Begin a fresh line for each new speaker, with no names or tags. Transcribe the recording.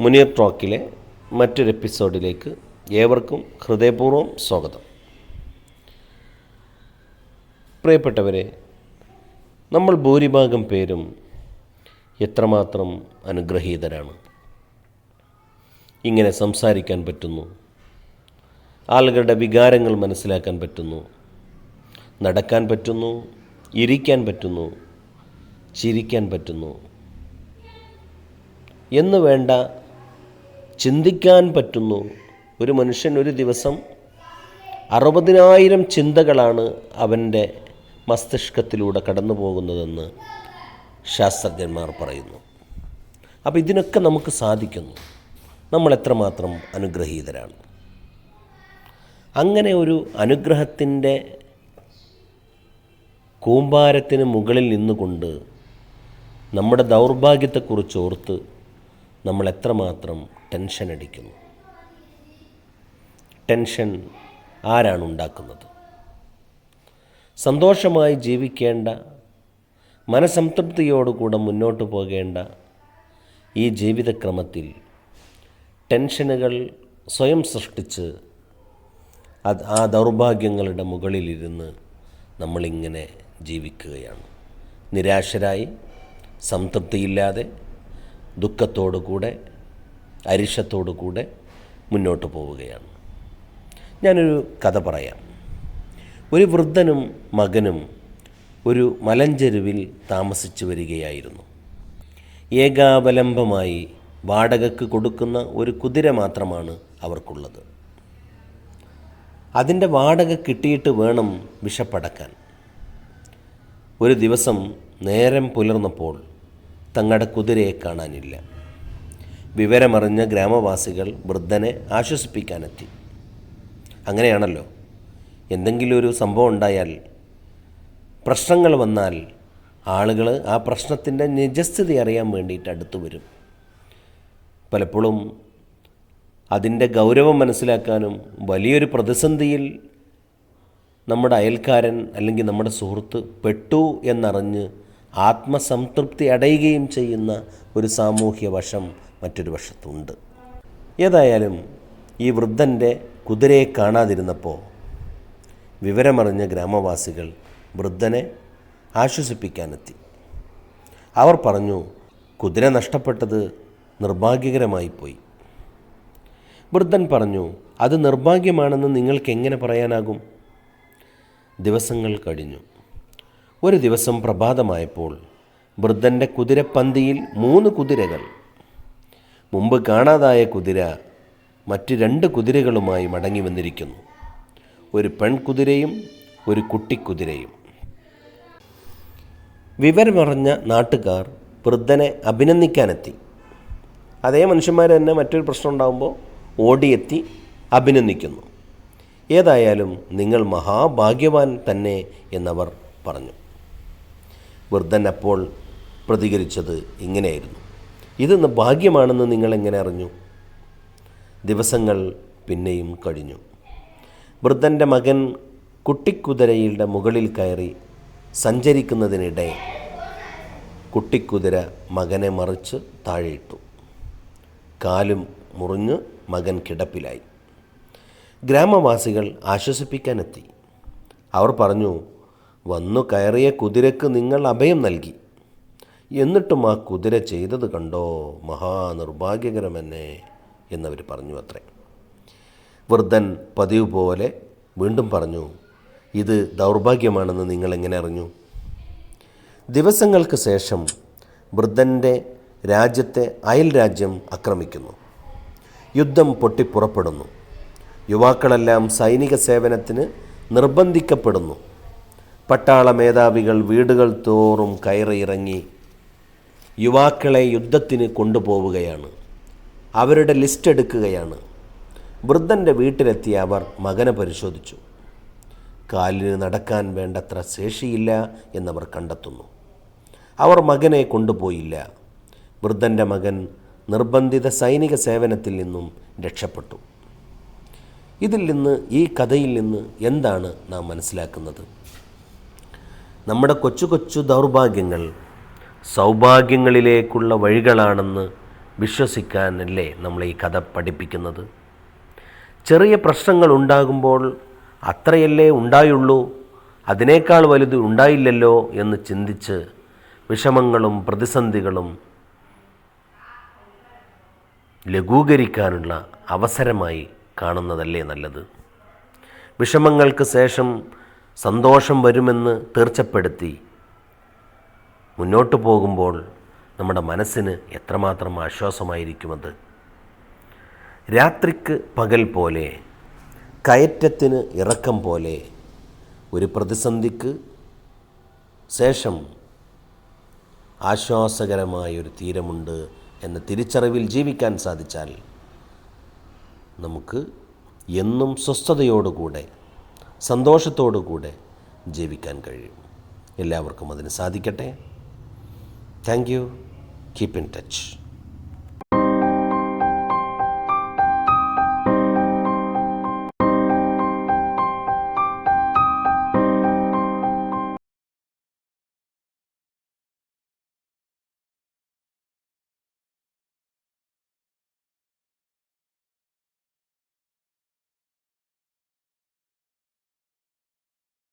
മുനിയർ ടോക്കിലെ മറ്റൊരു എപ്പിസോഡിലേക്ക് ഏവർക്കും ഹൃദയപൂർവം സ്വാഗതം. പ്രിയപ്പെട്ടവരെ നമ്മൾ ഭൂരിഭാഗം പേരും എത്രമാത്രം അനുഗ്രഹീതരാണ്? ഇങ്ങനെ സംസാരിക്കാൻ പറ്റുന്നു. ആളുകളുടെ വികാരങ്ങൾ മനസ്സിലാക്കാൻ പറ്റുന്നു. നടക്കാൻ പറ്റുന്നു ഇരിക്കാൻ പറ്റുന്നു ചിരിക്കാൻ പറ്റുന്നു. എന്ന് വേണ്ട ചിന്തിക്കാൻ പറ്റുന്നു. ഒരു മനുഷ്യൻ ഒരു ദിവസം അറുപതിനായിരം ചിന്തകളാണ് അവന്റെ മസ്തിഷ്കത്തിലൂടെ കടന്നു പോകുന്നതെന്ന് ശാസ്ത്രജ്ഞന്മാർ പറയുന്നു. അപ്പോൾ ഇതിനൊക്കെ നമുക്ക് സാധിക്കുന്നു. നമ്മൾ എത്രമാത്രം അനുഗ്രഹീതരാണ്. അങ്ങനെ ഒരു അനുഗ്രഹത്തിന്റെ കൂമ്പാരത്തിന് മുകളിൽ നിന്നുകൊണ്ട് നമ്മുടെ ദൗർഭാഗ്യത്തെക്കുറിച്ച് ഓർത്ത് നമ്മൾ എത്രമാത്രം ടെൻഷൻ അടിക്കുന്നു. ടെൻഷൻ ആരാണ് ഉണ്ടാക്കുന്നത്? സന്തോഷമായി ജീവിക്കേണ്ട മനസംതൃപ്തിയോടുകൂടെ മുന്നോട്ട് പോകേണ്ട ഈ ജീവിതക്രമത്തിൽ ടെൻഷനുകൾ സ്വയം സൃഷ്ടിച്ച് അത് ആ ദൗർഭാഗ്യങ്ങളുടെ മുകളിലിരുന്ന് നമ്മളിങ്ങനെ ജീവിക്കുകയാണ്. നിരാശരായി സംതൃപ്തിയില്ലാതെ ദുഃഖത്തോടു കൂടെ അരിശത്തോടു കൂടെ മുന്നോട്ട് പോവുകയാണ്. ഞാനൊരു കഥ പറയാം. ഒരു വൃദ്ധനും മകനും ഒരു മലഞ്ചെരുവിൽ താമസിച്ചു വരികയായിരുന്നു. ഏകാവലംബമായി വാടകയ്ക്ക് കൊടുക്കുന്ന ഒരു കുതിര മാത്രമാണ് അവർക്കുള്ളത്. അതിന്റെ വാടക കിട്ടിയിട്ട് വേണം വിഷപ്പടക്കാൻ ഒരു ദിവസം നേരം പുലർന്നപ്പോൾ തങ്ങളുടെ കുതിരയെ കാണാനില്ല. വിവരമറിഞ്ഞ ഗ്രാമവാസികൾ വൃദ്ധനെ ആശ്വസിപ്പിക്കാനെത്തി. അങ്ങനെയാണല്ലോ. എന്തെങ്കിലും ഒരു സംഭവം ഉണ്ടായാൽ പ്രശ്നങ്ങൾ വന്നാൽ ആളുകൾ ആ പ്രശ്നത്തിന്റെ നിജസ്ഥിതി അറിയാൻ വേണ്ടിയിട്ട് അടുത്തു വരും. പലപ്പോഴും അതിന്റെ ഗൗരവം മനസ്സിലാക്കാനും വലിയൊരു പ്രതിസന്ധിയിൽ നമ്മുടെ അയൽക്കാരൻ അല്ലെങ്കിൽ നമ്മുടെ സുഹൃത്ത് പെട്ടു എന്നറിഞ്ഞ് ആത്മസംതൃപ്തി അടയുകയും ചെയ്യുന്ന ഒരു സാമൂഹ്യ വശം മറ്റൊരു വശത്തുണ്ട്. ഏതായാലും ഈ വൃദ്ധന്റെ കുതിരയെ കാണാതിരുന്നപ്പോൾ വിവരമറിഞ്ഞ ഗ്രാമവാസികൾ വൃദ്ധനെ ആശ്വസിപ്പിക്കാനെത്തി. അവർ പറഞ്ഞു കുതിര നഷ്ടപ്പെട്ടത് നിർഭാഗ്യകരമായി പോയി. വൃദ്ധൻ പറഞ്ഞു അത് നിർഭാഗ്യമാണെന്ന് നിങ്ങൾക്ക് എങ്ങനെ പറയാനാകും? ദിവസങ്ങൾ കഴിഞ്ഞു. ഒരു ദിവസം പ്രഭാതമായപ്പോൾ വൃദ്ധന്റെ കുതിരപ്പന്തിയിൽ മൂന്ന് കുതിരകൾ. മുമ്പ് കാണാതായ കുതിര മറ്റ് രണ്ട് കുതിരകളുമായി മടങ്ങി വന്നിരിക്കുന്നു. ഒരു പെൺകുതിരയും ഒരു കുട്ടിക്കുതിരയും. വിവരമറിഞ്ഞ നാട്ടുകാർ വൃദ്ധനെ അഭിനന്ദിക്കാനെത്തി. അതേ മനുഷ്യന്മാർ തന്നെ മറ്റൊരു പ്രശ്നം ഉണ്ടാകുമ്പോൾ ഓടിയെത്തി അഭിനന്ദിക്കുന്നു. ഏതായാലും നിങ്ങൾ മഹാഭാഗ്യവാൻ തന്നെ എന്നവർ പറഞ്ഞു. വൃദ്ധൻ അപ്പോൾ പ്രതികരിച്ചത് ഇങ്ങനെയായിരുന്നു. ഇതെന്ന് ഭാഗ്യമാണെന്ന് നിങ്ങൾ എങ്ങനെ അറിഞ്ഞു? ദിവസങ്ങൾ പിന്നെയും കഴിഞ്ഞു. വൃദ്ധന്റെ മകൻ കുട്ടിക്കുതിരയുടെ മുകളിൽ കയറി സഞ്ചരിക്കുന്നതിനിടെ കുട്ടിക്കുതിര മകനെ മറിച്ച് താഴെയിട്ടു. കാലും മുറിഞ്ഞ് മകൻ കിടപ്പിലായി. ഗ്രാമവാസികൾ ആശ്വസിപ്പിക്കാനെത്തി. അവർ പറഞ്ഞു വന്നു കയറിയ കുതിരക്ക് നിങ്ങൾ അഭയം നൽകി. എന്നിട്ടും ആ കുതിര ചെയ്തത് കണ്ടോ? മഹാനിർഭാഗ്യകരമെന്നെ എന്നവർ പറഞ്ഞു അത്രേ വൃദ്ധൻ പതിവ് പോലെ വീണ്ടും പറഞ്ഞു ഇത് ദൗർഭാഗ്യമാണെന്ന് നിങ്ങളെങ്ങനെ അറിഞ്ഞു? ദിവസങ്ങൾക്ക് ശേഷം വൃദ്ധന്റെ രാജ്യത്തെ അയൽ രാജ്യം ആക്രമിക്കുന്നു. യുദ്ധം പൊട്ടിപ്പുറപ്പെടുന്നു. യുവാക്കളെല്ലാം സൈനിക സേവനത്തിന് നിർബന്ധിക്കപ്പെടുന്നു. പട്ടാള മേധാവികൾ വീടുകൾ തോറും കയറിയിറങ്ങി യുവാക്കളെ യുദ്ധത്തിന് കൊണ്ടുപോവുകയാണ്. അവരുടെ ലിസ്റ്റ് എടുക്കുകയാണ്. വൃദ്ധന്റെ വീട്ടിലെത്തിയ അവർ മകനെ പരിശോധിച്ചു. കാലിന് നടക്കാൻ വേണ്ടത്ര ശേഷിയില്ല എന്നവർ കണ്ടെത്തുന്നു. അവർ മകനെ കൊണ്ടുപോയില്ല. വൃദ്ധന്റെ മകൻ നിർബന്ധിത സൈനിക സേവനത്തിൽ നിന്നും രക്ഷപ്പെട്ടു. ഇതിൽ നിന്ന് ഈ കഥയിൽ നിന്ന് എന്താണ് നാം മനസ്സിലാക്കുന്നത്? നമ്മുടെ കൊച്ചു കൊച്ചു ദൗർഭാഗ്യങ്ങൾ സൗഭാഗ്യങ്ങളിലേക്കുള്ള വഴികളാണെന്ന് വിശ്വസിക്കാനല്ലേ നമ്മൾ ഈ കഥ പഠിപ്പിക്കുന്നത്? ചെറിയ പ്രശ്നങ്ങൾ ഉണ്ടാകുമ്പോൾ അത്രയല്ലേ ഉണ്ടായുള്ളൂ? അതിനേക്കാൾ വലുത് ഉണ്ടായില്ലല്ലോ എന്ന് ചിന്തിച്ച് വിഷമങ്ങളും പ്രതിസന്ധികളും ലഘൂകരിക്കാനുള്ള അവസരമായി കാണുന്നതല്ലേ നല്ലത്? വിഷമങ്ങൾക്ക് ശേഷം സന്തോഷം വരുമെന്ന് തീർച്ചപ്പെടുത്തി മുന്നോട്ട് പോകുമ്പോൾ നമ്മുടെ മനസ്സിന് എത്രമാത്രം ആശ്വാസമായിരിക്കുമത്? രാത്രിക്ക് പകൽ പോലെ കയറ്റത്തിന് ഇറക്കം പോലെ ഒരു പ്രതിസന്ധിക്ക് ശേഷം ആശ്വാസകരമായൊരു തീരമുണ്ട് എന്ന തിരിച്ചറിവിൽ ജീവിക്കാൻ സാധിച്ചാൽ നമുക്ക് എന്നും സ്വസ്ഥതയോടുകൂടെ സന്തോഷത്തോടുകൂടെ ജീവിക്കാൻ കഴിയും. എല്ലാവർക്കും അതിന് സാധിക്കട്ടെ. Thank you keep in touch